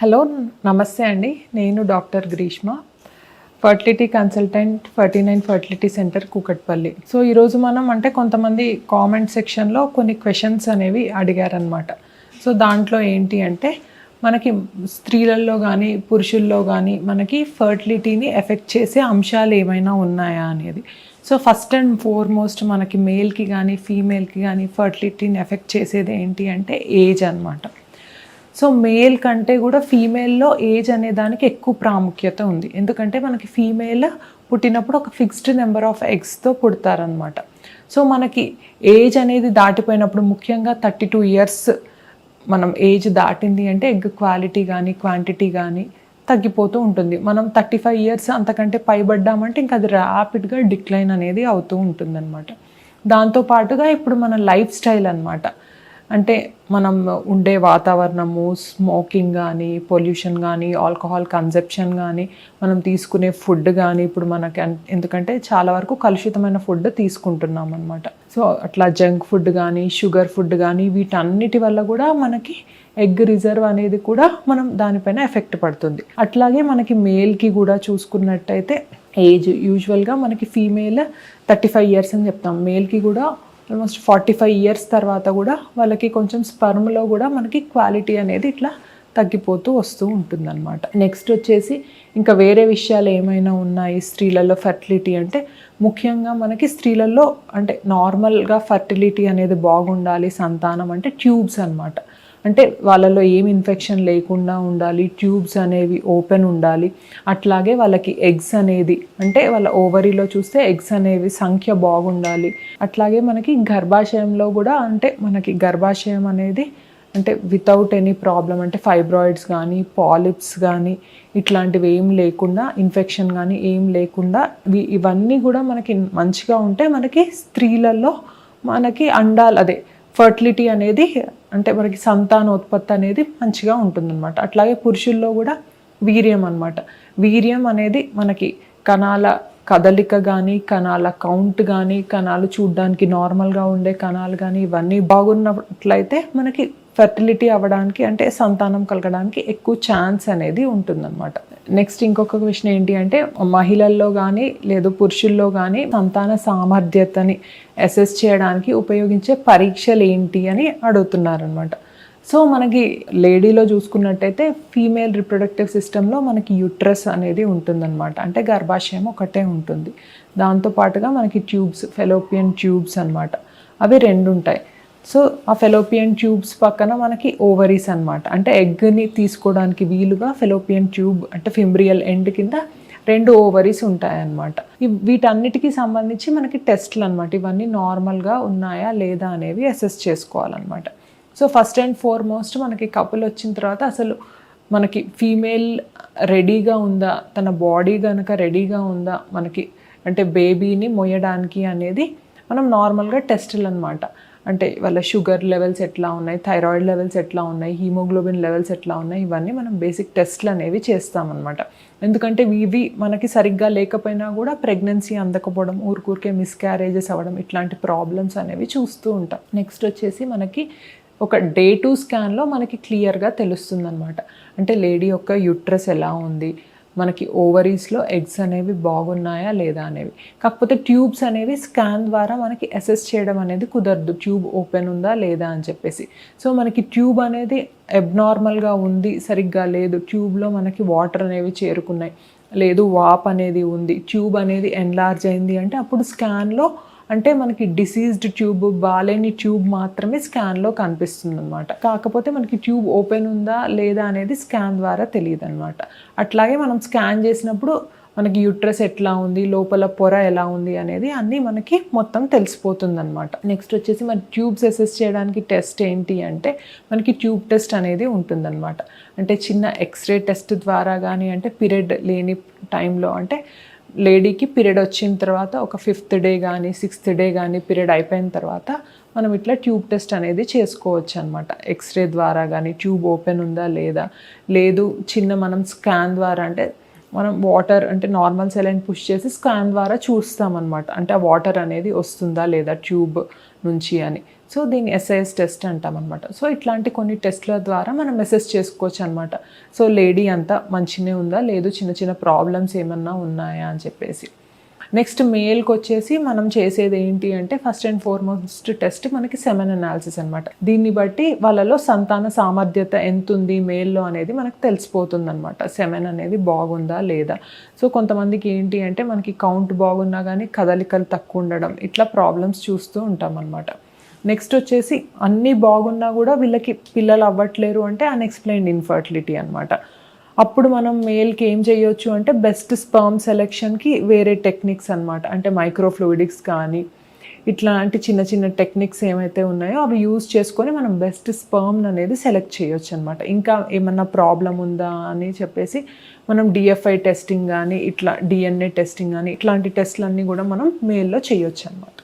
Hello నమస్తే అండి. నేను doctor Greeshma fertility consultant forty nine fertility centre Kukatpally. So ఈరోజు మనం అంటే కొంతమంది కామెంట్ సెక్షన్లో కొన్ని క్వశ్చన్స్ అనేవి అడిగారనమాట సో దాంట్లో ఏంటి అంటే మనకి స్త్రీలలో కానీ పురుషుల్లో కానీ మనకి ఫర్టిలిటీని ఎఫెక్ట్ చేసే అంశాలు ఏమైనా ఉన్నాయా అనేది. సో ఫస్ట్ అండ్ ఫోర్మోస్ట్ మనకి మేల్కి కానీ ఫీమేల్కి కానీ ఫర్టిలిటీని ఎఫెక్ట్ చేసేది ఏంటి అంటే ఏజ్ అన్నమాట. సో మేల్ కంటే కూడా ఫీమేల్లో ఏజ్ అనే దానికి ఎక్కువ ప్రాముఖ్యత ఉంది. ఎందుకంటే మనకి ఫీమేల్ పుట్టినప్పుడు ఒక ఫిక్స్డ్ నెంబర్ ఆఫ్ ఎగ్స్తో పుడతారనమాట సో మనకి ఏజ్ అనేది దాటిపోయినప్పుడు ముఖ్యంగా థర్టీ టూ ఇయర్స్ మనం ఏజ్ దాటింది అంటే ఎగ్ క్వాలిటీ కానీ క్వాంటిటీ కానీ తగ్గిపోతూ ఉంటుంది. మనం థర్టీ ఫైవ్ ఇయర్స్ అంతకంటే పైబడ్డామంటే ఇంకా అది ర్యాపిడ్గా డిక్లైన్ అనేది అవుతూ ఉంటుందన్నమాట. దాంతోపాటుగా ఇప్పుడు మన లైఫ్ స్టైల్ అన్నమాట. అంటే మనం ఉండే వాతావరణము స్మోకింగ్ కానీ పొల్యూషన్ కానీ ఆల్కహాల్ కన్సెప్షన్ కానీ మనం తీసుకునే ఫుడ్ కానీ ఇప్పుడు మనకి ఎందుకంటే చాలా వరకు కలుషితమైన ఫుడ్ తీసుకుంటున్నాం అనమాట సో అట్లా జంక్ ఫుడ్ కానీ షుగర్ ఫుడ్ కానీ వీటన్నిటి వల్ల కూడా మనకి ఎగ్ రిజర్వ్ అనేది కూడా మనం దానిపైన ఎఫెక్ట్ పడుతుంది. అట్లాగే మనకి మేల్కి కూడా చూసుకున్నట్టయితే ఏజ్ యూజువల్గా మనకి ఫీమేల్ థర్టీ ఫైవ్ ఇయర్స్ అని చెప్తాం. మేల్కి కూడా ఆల్మోస్ట్ ఫార్టీ ఫైవ్ ఇయర్స్ తర్వాత కూడా వాళ్ళకి కొంచెం స్పర్మ్లో కూడా మనకి క్వాలిటీ అనేది ఇట్లా తగ్గిపోతూ వస్తూ ఉంటుందన్నమాట. నెక్స్ట్ వచ్చేసి ఇంకా వేరే విషయాలు ఏమైనా ఉన్నాయి స్త్రీలలో ఫర్టిలిటీ అంటే? ముఖ్యంగా మనకి స్త్రీలలో అంటే నార్మల్గా ఫర్టిలిటీ అనేది బాగుండాలి సంతానం అంటే ట్యూబ్స్ అన్నమాట. అంటే వాళ్ళలో ఏం ఇన్ఫెక్షన్ లేకుండా ఉండాలి ట్యూబ్స్ అనేవి ఓపెన్ ఉండాలి. అట్లాగే వాళ్ళకి ఎగ్స్ అనేది అంటే వాళ్ళ ఓవరీలో చూస్తే ఎగ్స్ అనేవి సంఖ్య బాగుండాలి. అట్లాగే మనకి గర్భాశయంలో కూడా అంటే మనకి గర్భాశయం అనేది అంటే వితౌట్ ఎనీ ప్రాబ్లం అంటే ఫైబ్రాయిడ్స్ కానీ పాలిప్స్ కానీ ఇట్లాంటివి ఏం లేకుండా ఇన్ఫెక్షన్ కానీ ఏం లేకుండా ఇవన్నీ కూడా మనకి మంచిగా ఉంటే మనకి స్త్రీలలో మనకి అండాలు అదే ఫర్టిలిటీ అనేది అంటే మనకి సంతానోత్పత్తి అనేది మంచిగా ఉంటుందన్నమాట. అట్లాగే పురుషుల్లో కూడా వీర్యం అన్నమాట. వీర్యం అనేది మనకి కణాల కదలిక కానీ కణాల కౌంట్ కానీ కణాలు చూడడానికి నార్మల్గా ఉండే కణాలు కానీ ఇవన్నీ బాగున్నట్లయితే మనకి ఫెర్టిలిటీ అవ్వడానికి అంటే సంతానం కలగడానికి ఎక్కువ ఛాన్స్ అనేది ఉంటుందన్నమాట. నెక్స్ట్ ఇంకొక క్వశ్చన్ ఏంటి అంటే మహిళల్లో కానీ లేదు పురుషుల్లో కానీ సంతాన సామర్థ్యతని అసెస్ చేయడానికి ఉపయోగించే పరీక్షలు ఏంటి అని అడుగుతున్నారనమాట సో మనకి లేడీలో చూసుకున్నట్టయితే ఫీమేల్ రిప్రొడక్టివ్ సిస్టంలో మనకి యూట్రస్ అనేది ఉంటుందన్నమాట. అంటే గర్భాశయం ఒకటే ఉంటుంది. దాంతోపాటుగా మనకి ట్యూబ్స్ ఫెలోపియన్ ట్యూబ్స్ అన్నమాట. అవి రెండు ఉంటాయి సో ఆ ఫెలోపియన్ ట్యూబ్స్ పక్కన మనకి ఓవరీస్ అన్నమాట. అంటే ఎగ్ని తీసుకోవడానికి వీలుగా ఫెలోపియన్ ట్యూబ్ అంటే ఫింబ్రియల్ ఎండ్ కింద రెండు ఓవరీస్ ఉంటాయన్నమాట. ఇవ్- వీటన్నిటికీ సంబంధించి మనకి టెస్ట్లు అనమాట ఇవన్నీ నార్మల్గా ఉన్నాయా లేదా అనేవి అసెస్ చేసుకోవాలన్నమాట. సో ఫస్ట్ అండ్ ఫార్మోస్ట్ మనకి కపుల్ వచ్చిన తర్వాత అసలు మనకి ఫీమేల్ రెడీగా ఉందా తన బాడీ కనుక రెడీగా ఉందా మనకి అంటే బేబీని మొయ్యడానికి అనేది మనం నార్మల్గా టెస్టులు అనమాట అంటే వాళ్ళ షుగర్ లెవెల్స్ ఎట్లా ఉన్నాయి థైరాయిడ్ లెవెల్స్ ఎట్లా ఉన్నాయి హీమోగ్లోబిన్ లెవెల్స్ ఎట్లా ఉన్నాయి ఇవన్నీ మనం బేసిక్ టెస్ట్లు అనేవి చేస్తామన్నమాట. ఎందుకంటే ఇవి మనకి సరిగ్గా లేకపోయినా కూడా ప్రెగ్నెన్సీ అందకపోవడం ఊరికూరికే మిస్క్యారేజెస్ అవ్వడం ఇట్లాంటి ప్రాబ్లమ్స్ అనేవి చూస్తూ ఉంటాం. నెక్స్ట్ వచ్చేసి మనకి ఒక డే టు స్కాన్లో మనకి క్లియర్గా తెలుస్తుందన్నమాట. అంటే లేడీ యొక్క యూట్రస్ ఎలా ఉంది మనకి ఓవరీస్లో ఎగ్స్ అనేవి బాగున్నాయా లేదా అనేవి. కాకపోతే ట్యూబ్స్ అనేవి స్కాన్ ద్వారా మనకి అసెస్ చేయడం అనేది కుదరదు. ట్యూబ్ ఓపెన్ ఉందా లేదా అని చెప్పేసి. సో మనకి ట్యూబ్ అనేది అబ్నార్మల్గా ఉంది సరిగ్గా లేదు. ట్యూబ్లో మనకి వాటర్ అనేవి చేరుకున్నాయి. లేదు వాప్ అనేది ఉంది. ట్యూబ్ అనేది ఎన్లార్జ్ అయింది అంటే అప్పుడు స్కాన్లో అంటే మనకి డిసీజ్డ్ ట్యూబ్ బాలేని ట్యూబ్ మాత్రమే స్కాన్లో కనిపిస్తుంది అనమాట కాకపోతే మనకి ట్యూబ్ ఓపెన్ ఉందా లేదా అనేది స్కాన్ ద్వారా తెలియదు అనమాట అట్లాగే మనం స్కాన్ చేసినప్పుడు మనకి యూట్రస్ ఎట్లా ఉంది లోపల పొర ఎలా ఉంది అనేది అన్నీ మనకి మొత్తం తెలిసిపోతుంది అనమాట నెక్స్ట్ వచ్చేసి మన ట్యూబ్స్ అసెస్ చేయడానికి టెస్ట్ ఏంటి అంటే మనకి ట్యూబ్ టెస్ట్ అనేది ఉంటుందన్నమాట. అంటే చిన్న ఎక్స్రే టెస్ట్ ద్వారా కానీ అంటే పీరియడ్ లేని టైంలో అంటే లేడీకి పీరియడ్ వచ్చిన తర్వాత ఒక ఫిఫ్త్ డే కానీ సిక్స్త్ డే కానీ పీరియడ్ అయిపోయిన తర్వాత మనం ఇట్లా ట్యూబ్ టెస్ట్ అనేది చేసుకోవచ్చు అనమాట ఎక్స్రే ద్వారా కానీ ట్యూబ్ ఓపెన్ ఉందా లేదా? లేదు చిన్న మనం స్కాన్ ద్వారా అంటే మనం వాటర్ అంటే నార్మల్ సెలైన్ పుష్ చేసి స్కాన్ ద్వారా చూస్తామన్నమాట. అంటే ఆ వాటర్ అనేది వస్తుందా లేదా ట్యూబ్ నుంచి అని. సో దీన్ని ఎస్ఐఎస్ టెస్ట్ అంటామన్నమాట. సో ఇట్లాంటి కొన్ని టెస్ట్ల ద్వారా మనం మెసేజ్ చేసుకోవచ్చు అనమాట సో లేడీ అంతా మంచినే ఉందా? లేదు చిన్న చిన్న ప్రాబ్లమ్స్ ఏమన్నా ఉన్నాయా అని చెప్పేసి. నెక్స్ట్ మేల్కి వచ్చేసి మనం చేసేది ఏంటి అంటే ఫస్ట్ అండ్ ఫార్మోస్ట్ టెస్ట్ మనకి సెమెన్ అనాలిసిస్ అనమాట దీన్ని బట్టి వాళ్ళలో సంతాన సామర్థ్యత ఎంత ఉంది మేల్లో అనేది మనకు తెలిసిపోతుంది అనమాట సెమెన్ అనేది బాగుందా లేదా? సో కొంతమందికి ఏంటి అంటే మనకి కౌంట్ బాగున్నా కానీ కదలికలు తక్కువ ఉండడం ఇట్లా ప్రాబ్లమ్స్ చూస్తూ ఉంటాం అనమాట నెక్స్ట్ వచ్చేసి అన్నీ బాగున్నా కూడా వీళ్ళకి పిల్లలు అవ్వట్లేరు అంటే అన్ఎక్స్ప్లెయిన్డ్ ఇన్ఫర్టిలిటీ అనమాట అప్పుడు మనం మేల్కి ఏం చేయొచ్చు అంటే బెస్ట్ స్పర్మ్ సెలెక్షన్కి వేరే టెక్నిక్స్ అనమాట అంటే మైక్రోఫ్లూయిడిక్స్ కానీ ఇట్లాంటి చిన్న చిన్న టెక్నిక్స్ ఏమైతే ఉన్నాయో అవి యూజ్ చేసుకొని మనం బెస్ట్ స్పర్మ్ అనేది సెలెక్ట్ చేయొచ్చు అనమాట ఇంకా ఏమన్నా ప్రాబ్లం ఉందా అని చెప్పేసి మనం డిఎఫ్ఐ టెస్టింగ్ కానీ ఇట్లా డిఎన్ఏ టెస్టింగ్ కానీ ఇట్లాంటి టెస్ట్లన్నీ కూడా మనం మేల్లో చేయొచ్చు అనమాట